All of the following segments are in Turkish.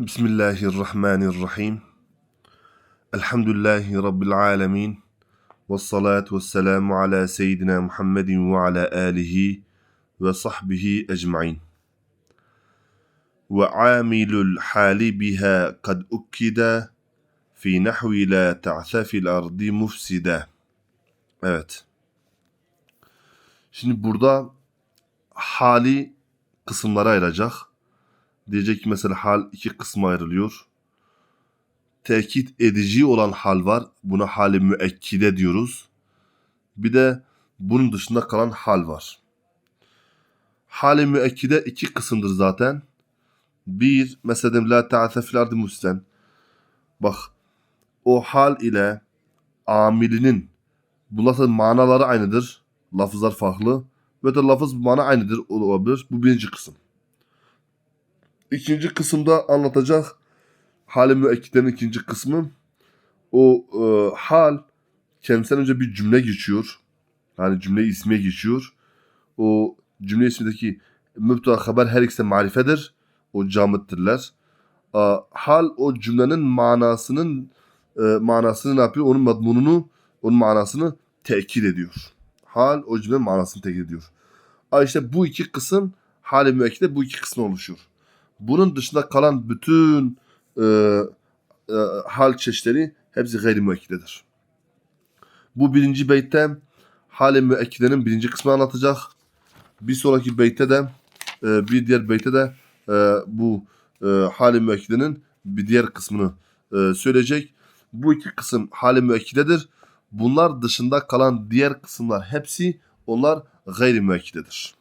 Bismillahirrahmanirrahim. Elhamdülillahi Rabbil alemin. Ve salatu ve selamu ala seyyidina Muhammedin ve ala alihi ve sahbihi ecmain. Ve amilul hali biha kad ukkida fi nahvi la ta'thafil ardi mufsida. Evet. Şimdi burada hali kısımlara ayıracak. Diyecek ki mesela hal iki kısma ayrılıyor. Tekit edici olan hal var. Buna hali müekkide diyoruz. Bir de bunun dışında kalan hal var. Hali müekkide iki kısımdır zaten. Bir, mesela la ta'ase fil ardi musten. Bak, o hal ile amilinin bunlar manaları aynıdır. Lafızlar farklı. Ve de lafız mana aynıdır olabilir. Bu birinci kısım. İkinci kısımda anlatacak hali müekkidenin ikinci kısmı o e, hal kendisinden önce bir cümle geçiyor. Yani cümle ismiye geçiyor. O cümle ismindeki mübteda haber her ikisi marifedir. O camittirler. E, hal o cümlenin manasının e, manasını ne yapıyor? Onun madmununu, onun manasını tekit ediyor. Hal o cümlenin manasını tekit ediyor. A işte bu iki kısım hali müekkide bu iki kısım oluşuyor. Bunun dışında kalan bütün e, e, hal çeşitleri hepsi gayri müekkidedir. Bu birinci beytte hali müekkidenin birinci kısmını anlatacak. Bir sonraki beytte de e, bir diğer beytte de e, bu e, hali müekkidenin bir diğer kısmını e, söyleyecek. Bu iki kısım hali müekkidedir. Bunlar dışında kalan diğer kısımlar hepsi onlar gayri müekkidedir.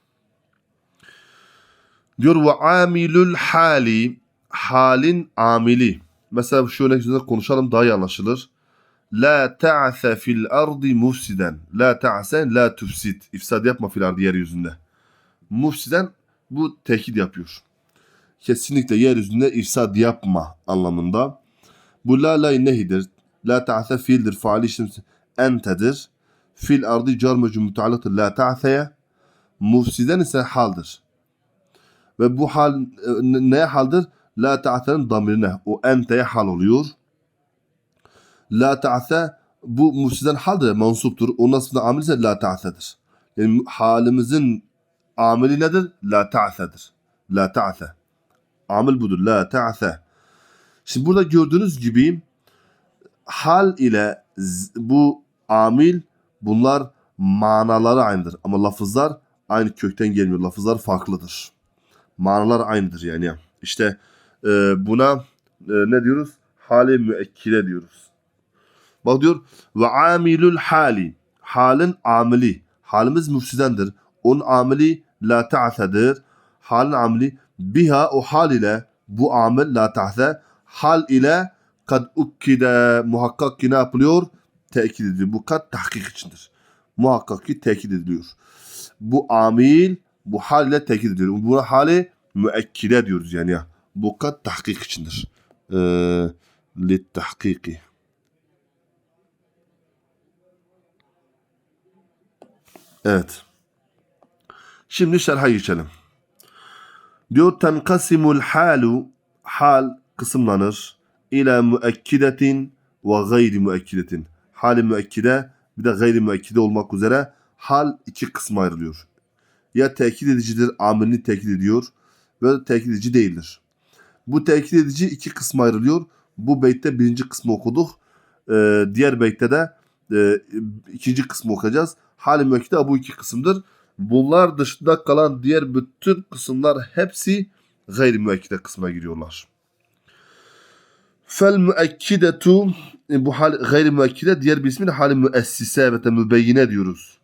Diyor ve amilül hali halin amili. Mesela şu örnek üzerinde konuşalım daha iyi anlaşılır. La ta'se fil ardi mufsiden. La ta'se la tufsid. İfsad yapma fil ardi yeryüzünde. Mufsiden bu tekit yapıyor. Kesinlikle yeryüzünde ifsad yapma anlamında. Bu la la nehidir. La ta'se fiildir. Faali işlem entedir. Fil ardı car mecum. La ta'seye. Mufsiden ise haldir. Ve bu hal e, neye haldir? La ta'se'nin damirine. O enteye hal oluyor. La ta'se bu mufsiden haldir. Mansuptur. Onun aslında amil ise la ta'se'dir. Yani halimizin amili nedir? La ta'se'dir. La ta'se. Amil budur. La ta'se. Şimdi burada gördüğünüz gibi hal ile bu amil bunlar manaları aynıdır. Ama lafızlar aynı kökten gelmiyor. Lafızlar farklıdır. Manalar aynıdır yani. İşte e, buna e, ne diyoruz? Hali müekkile diyoruz. Bak diyor ve amilul hali. Halin amili. Halimiz müfsidendir. Onun amili la ta'sedir. Halin amili biha o hal ile bu amil la ta'se hal ile kad ukkide muhakkak ki ne yapılıyor? Tekit ediliyor. Bu kad tahkik içindir. Muhakkak ki tekit ediliyor. Bu amil bu hal ile tekit ediliyor. Bu hali müekkide diyoruz yani ya. Bu kad tahkik içindir. Ee, lit tahkiki. Evet. Şimdi şerha geçelim. Diyor tenkasimul halu hal kısımlanır ila müekkidetin ve gayri müekkidetin. Hali müekkide bir de gayri müekkide olmak üzere hal iki kısma ayrılıyor. Ya tekit edicidir, amilini tekit ediyor ve tekit edici değildir. Bu tekit edici iki kısma ayrılıyor. Bu beytte birinci kısmı okuduk. Ee, diğer beytte de e, ikinci kısmı okuyacağız. Hali müekkide bu iki kısımdır. Bunlar dışında kalan diğer bütün kısımlar hepsi gayri müekkide kısmına giriyorlar. Fel müekkidetu bu hal gayri müekkide diğer bir ismi de hali müessise ve mübeyyine diyoruz.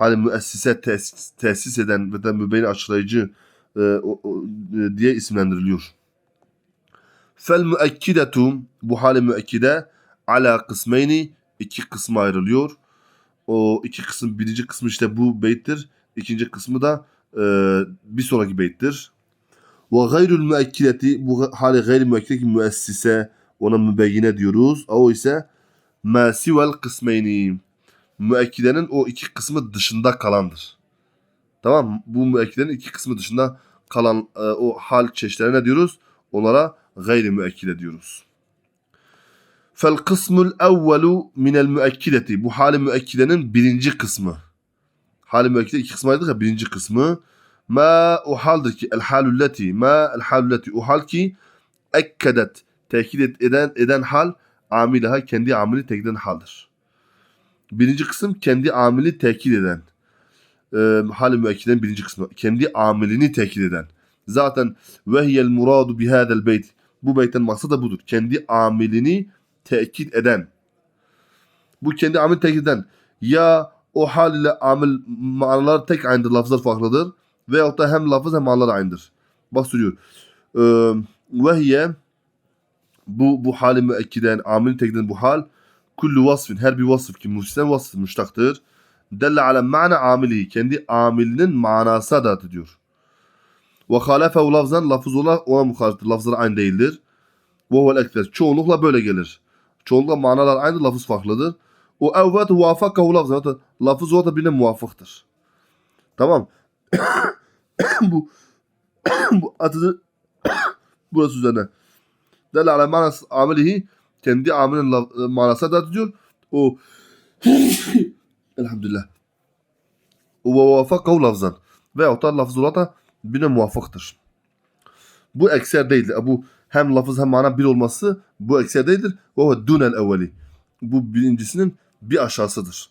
Hali müessise tesis, tesis eden ve de mübeyyin açıklayıcı e, o, o, e, diye isimlendiriliyor. Fel müekkidetu bu hali müekkide ala kısmeyni iki kısma ayrılıyor. O iki kısım birinci kısmı işte bu beyttir. İkinci kısmı da e, bir sonraki beyttir. Ve gayrül müekkideti bu hali gayri müekkideki müessise ona mübeyyine diyoruz. O ise masivel kısmeyni müekkidenin o iki kısmı dışında kalandır. Tamam Bu müekkidenin iki kısmı dışında kalan e, o hal çeşitlerine ne diyoruz? Onlara gayri müekkide diyoruz. Fel kısmul evvelu minel müekkideti. Bu hali müekkidenin birinci kısmı. Hali müekkide iki kısmı ya birinci kısmı. Ma o haldir ki el halulleti. Ma el halulleti o hal ki ekkedet. Tekit eden, eden hal amilaha kendi amili tekit haldir. Birinci kısım kendi amili tekit eden. Ee, hali müekkiden birinci kısmı. Kendi amilini tekit eden. Zaten vehiyel muradu bihadel beyt. Bu beytten maksat da budur. Kendi amilini tekit eden. Bu kendi amil tekit eden. Ya o hal ile amil manalar tek aynıdır. Lafızlar farklıdır. Veyahut da hem lafız hem manalar aynıdır. Bak söylüyor. Ee, vehiye bu, bu hali müekkiden, amil tekit eden bu hal kullu vasfin her bir vasıf ki muhsen vasıf müştaktır. Delle ala ma'na amilihi. Kendi amilinin manası adat ediyor. Ve halefehu lafzan lafız olarak ona muhaliftir. Lafızlar aynı değildir. Ve huvel ekser. Çoğunlukla böyle gelir. Çoğunlukla manalar aynı, lafız farklıdır. O evvet vafakahu lafzan. Lafız olarak da birine muvafıktır. Tamam. bu bu adı burası üzerine. Delle ala manas amelihi kendi amilinin laf- manası adat ediyor. O elhamdülillah. O ve vafakahu lafzan. Veyahut da da birine muvaffıktır. Bu ekser değildir. Bu hem lafız hem mana bir olması bu ekser değildir. Ve dunel evveli. Bu birincisinin bir aşağısıdır.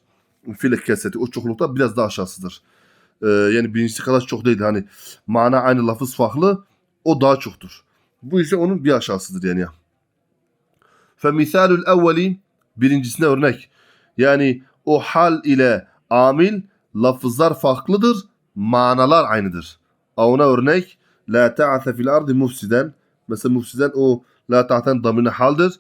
Filek keseti o çoklukta biraz daha aşağısıdır. Ee, yani birincisi kadar çok değil. Hani mana aynı lafız farklı o daha çoktur. Bu ise onun bir aşağısıdır yani. Fe misalul evveli birincisine örnek. Yani o hal ile amil lafızlar farklıdır, manalar aynıdır. Ona örnek la ta'ase fil ardı mufsiden. Mesela mufsiden o la ta'ten damine haldir.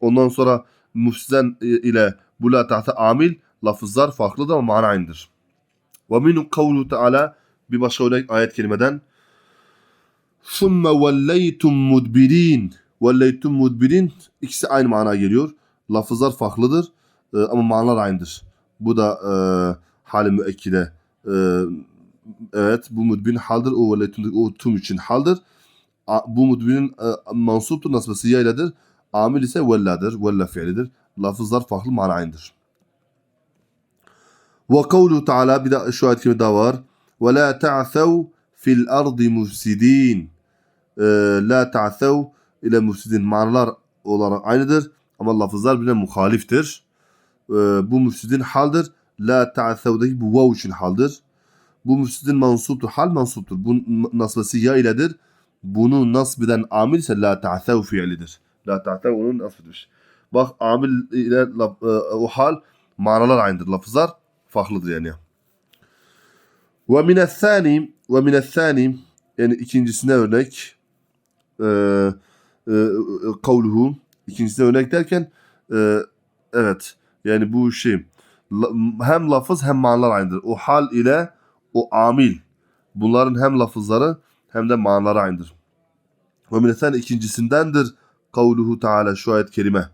Ondan sonra mufsiden ile bu la ta'te amil lafızlar farklıdır ama mana aynıdır. Ve minu kavlu teala bir başka örnek ayet kelimeden ثُمَّ وَلَّيْتُمْ مُدْبِرِينَ Velleytum mudbirin ikisi aynı mana geliyor. Lafızlar farklıdır e, ama manalar aynıdır. Bu da e, hali müekkide e, evet bu mudbin haldır. O velleytum o tüm için haldır. A, bu mudbinin e, mansuptur nasbesi yayladır. Amil ise velladır. Vella fiilidir. Lafızlar farklı mana aynıdır. Ve kavlu Teala bir de şu ayet kimi daha var. Ve la ta'thav fil ardi mufsidin. La ta'thav ile mufsidin manalar olarak aynıdır. Ama lafızlar birbirine muhaliftir. E, bu müfsidin haldir. La ta'thevdeki bu vav için haldir. Bu müfsidin mansuptur. Hal mansuptur. Bu nasbesi ya iledir. Bunu nasbeden amil ise la ta'thev fiilidir. La ta'thev onun nasbidir. Bak amil ile laf- e, o hal manalar aynıdır. Lafızlar farklıdır yani. Ve minethani ve minethani yani ikincisine örnek e, e, e, kavluhu ikincisine örnek derken e, evet yani bu şey hem lafız hem manalar aynıdır. O hal ile o amil bunların hem lafızları hem de manaları aynıdır. Ve minesen ikincisindendir kavluhu taala şu ayet kerime.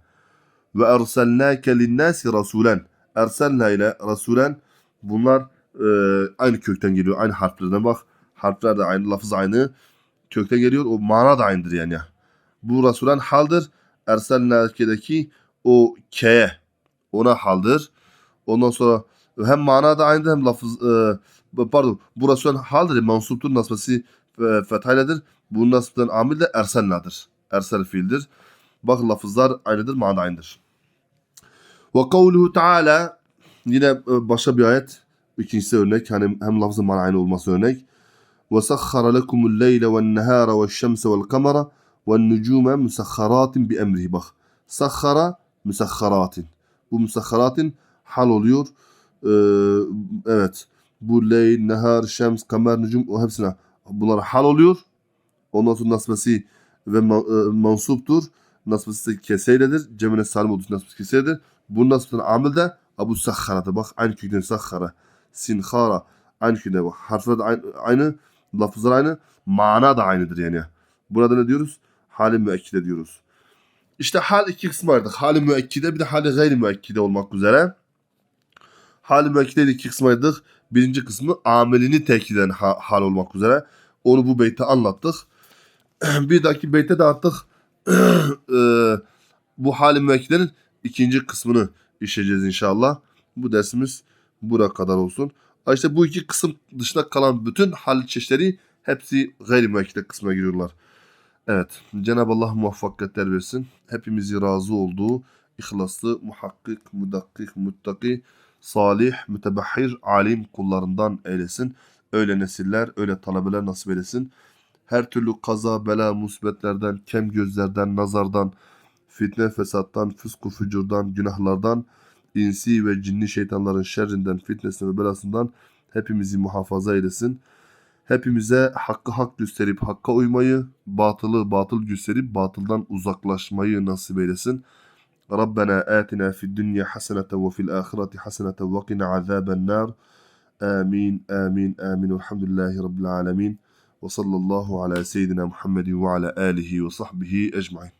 Ve erselnâke linnâsi rasûlen. Erselna ile rasulen bunlar e, aynı kökten geliyor. Aynı harflerden bak. Harfler de aynı, lafız aynı. Kökten geliyor. O mana da aynıdır yani. Bu rasulen haldır. Erselnâke'deki o K'ye ona haldır. Ondan sonra hem mana da aynıdır hem lafız e, pardon bu rasulen haldir. Mansuptur nasbesi e, fethayledir. Bunun nasbından amil de erselnadır. Ersel fiildir. Bak lafızlar aynıdır, mana aynıdır. Ve kavluhu taala yine e, başka bir ayet. İkincisi örnek. Hani hem lafzın mana aynı olması örnek. Ve sakhara lekumul leyle ve nehara ve nucume musakharatin bi emrihi. Bak. Sakhara musakharatin. Bu musakharatin hal oluyor. Ee, evet. Bu leyl, nehar, şems, kamer, nucum o hepsine bunlar hal oluyor. Ondan sonra nasbesi ve e, mansuptur. Nasbesi keseyledir. Cemine salim olduğu için nasbesi keseyledir. Bu nasbeten amil de Abu Sakhara'da bak aynı kökten Sakhara, Sinkhara aynı kökten bak. Harfler de aynı, aynı lafızlar aynı, mana da aynıdır yani. Burada ne diyoruz? Hali müekkide diyoruz. İşte hal iki kısım vardır. Hali müekkide bir de hali gayri müekkide olmak üzere. Hali müekkide de iki kısım ayırdık. Birinci kısmı amelini tekit eden ha- hal olmak üzere. Onu bu beytte anlattık. bir dahaki beytte de artık eee, bu hali müvekkillerin ikinci kısmını işleyeceğiz inşallah. Bu dersimiz buraya kadar olsun. İşte bu iki kısım dışında kalan bütün hal çeşitleri hepsi gayri müvekkile kısmına giriyorlar. Evet. Cenab-ı Allah muvaffakiyetler versin. Hepimizi razı olduğu ihlaslı, muhakkik, mudakkik, muttaki, salih, mütebahhir, alim kullarından eylesin. Öyle nesiller, öyle talebeler nasip eylesin. Her türlü kaza, bela, musibetlerden, kem gözlerden, nazardan, fitne, fesattan, fısku, fücurdan, günahlardan, insi ve cinni şeytanların şerrinden, fitnesinden ve belasından hepimizi muhafaza eylesin. Hepimize hakkı hak gösterip hakka uymayı, batılı batıl gösterip batıldan uzaklaşmayı nasip eylesin. Rabbena atina fid dünya haseneten ve fil ahireti haseneten ve qina azaben nar. Amin, amin, amin. Elhamdülillahi Rabbil alemin. Ve sallallahu ala seyyidina Muhammedin ve ala alihi ve sahbihi ecmain.